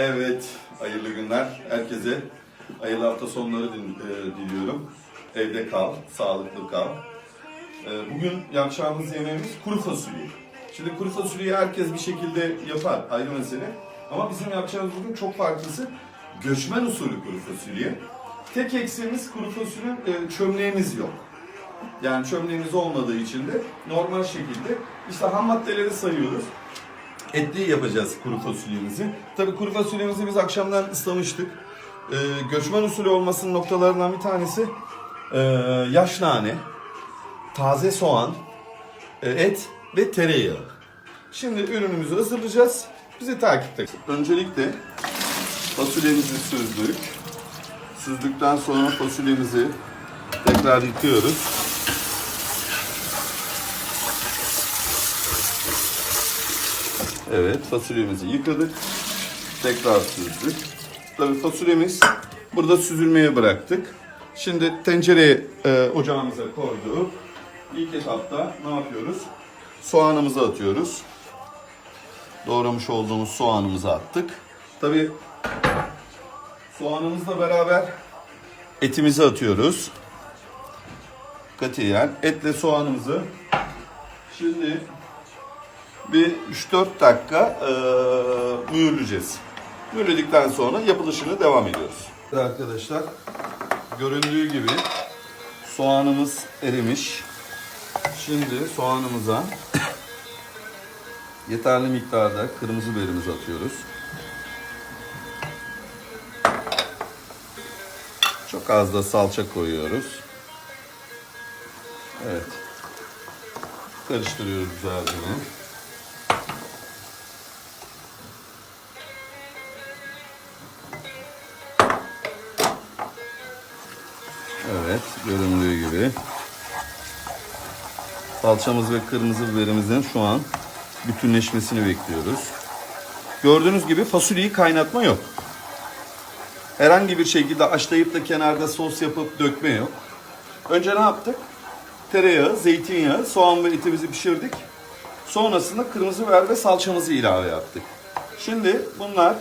Evet, hayırlı günler. Herkese hayırlı hafta sonları e, diliyorum. Evde kal, sağlıklı kal. E, Bugün yapacağımız yemeğimiz kuru fasulye. Şimdi kuru fasulyeyi herkes bir şekilde yapar, ayrı mesele. Ama bizim yapacağımız bugün çok farklısı. Göçmen usulü kuru fasulye. Tek eksiğimiz kuru fasulye e, çömleğimiz yok. Yani çömleğimiz olmadığı için de normal şekilde işte ham maddeleri sayıyoruz. Etli yapacağız kuru fasulyemizi. Tabii kuru fasulyemizi biz akşamdan ıslamıştık. Ee, göçmen usulü olmasının noktalarından bir tanesi ee, yaş nane, taze soğan, e, et ve tereyağı. Şimdi ürünümüzü hazırlayacağız. Bizi takipte. Öncelikle fasulyemizi süzdük. Süzdükten sonra fasulyemizi tekrar yıkıyoruz. Evet, fasulyemizi yıkadık. Tekrar süzdük. Tabii fasulyemiz burada süzülmeye bıraktık. Şimdi tencereye e, ocağımıza koyduk. İlk etapta ne yapıyoruz? Soğanımızı atıyoruz. Doğramış olduğumuz soğanımızı attık. Tabii soğanımızla beraber etimizi atıyoruz. Katiyen etle soğanımızı şimdi bir 3-4 dakika e, mühürleyeceğiz. Mühürledikten sonra yapılışını devam ediyoruz. Arkadaşlar göründüğü gibi soğanımız erimiş. Şimdi soğanımıza yeterli miktarda kırmızı biberimizi atıyoruz. Çok az da salça koyuyoruz. Evet. Karıştırıyoruz güzelce. Evet, göründüğü gibi. Salçamız ve kırmızı biberimizin şu an bütünleşmesini bekliyoruz. Gördüğünüz gibi fasulyeyi kaynatma yok. Herhangi bir şekilde haşlayıp da kenarda sos yapıp dökme yok. Önce ne yaptık? Tereyağı, zeytinyağı, soğan ve etimizi pişirdik. Sonrasında kırmızı biber ve salçamızı ilave yaptık. Şimdi bunlar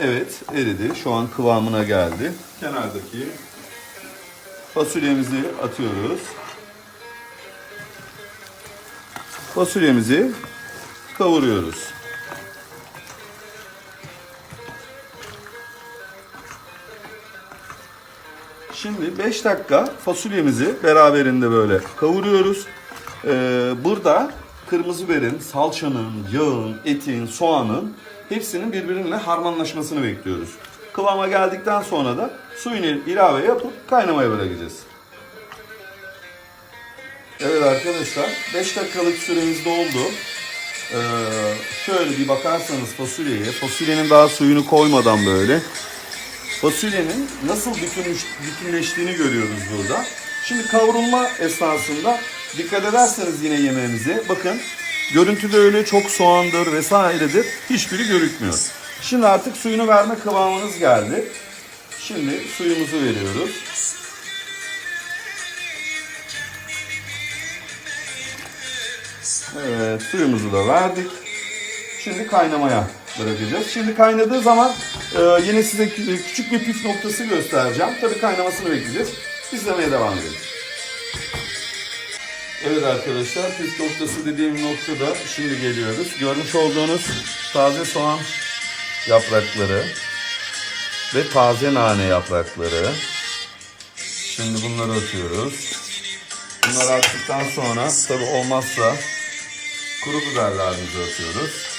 evet eridi. Şu an kıvamına geldi. Kenardaki fasulyemizi atıyoruz. Fasulyemizi kavuruyoruz. Şimdi 5 dakika fasulyemizi beraberinde böyle kavuruyoruz. Ee, burada kırmızı biberin, salçanın, yağın, etin, soğanın hepsinin birbirine harmanlaşmasını bekliyoruz. Kıvama geldikten sonra da suyunu ilave yapıp kaynamaya bırakacağız. Evet arkadaşlar 5 dakikalık süremiz doldu. Ee, şöyle bir bakarsanız fasulyeye, fasulyenin daha suyunu koymadan böyle fasulyenin nasıl bütünleş, bütünleştiğini görüyoruz burada. Şimdi kavrulma esnasında dikkat ederseniz yine yemeğimize bakın görüntüde öyle çok soğandır vesairedir hiçbiri görükmüyor. Şimdi artık suyunu verme kıvamınız geldi. Şimdi suyumuzu veriyoruz. Evet suyumuzu da verdik. Şimdi kaynamaya bırakacağız. Şimdi kaynadığı zaman e, yine size kü- küçük bir püf noktası göstereceğim. Tabii kaynamasını bekleyeceğiz. İzlemeye devam edelim. Evet arkadaşlar püf noktası dediğim noktada şimdi geliyoruz. Görmüş olduğunuz taze soğan yaprakları ve taze nane yaprakları. Şimdi bunları atıyoruz. Bunları attıktan sonra tabi olmazsa kuru biberlerimizi atıyoruz.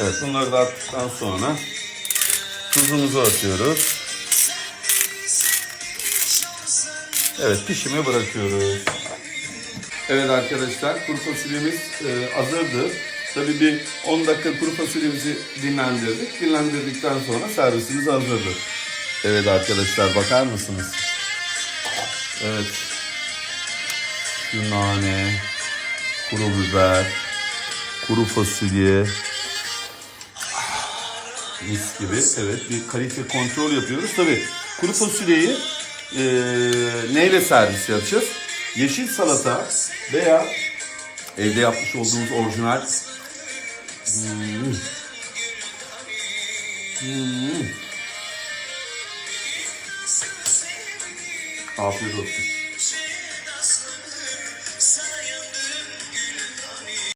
Evet bunları da attıktan sonra tuzumuzu atıyoruz. Evet pişime bırakıyoruz. Evet arkadaşlar kuru fasulyemiz e, hazırdı. Tabii bir 10 dakika kuru fasulyemizi dinlendirdik. Dinlendirdikten sonra servisimiz hazırdır. Evet arkadaşlar bakar mısınız? Evet. Şu nane, kuru biber, kuru fasulye. Mis gibi. Evet bir kalite kontrol yapıyoruz. Tabii kuru fasulyeyi e, neyle servis yapacağız? Yeşil salata veya evde yapmış olduğumuz orijinal Hmm. Hmm. Afiyet olsun.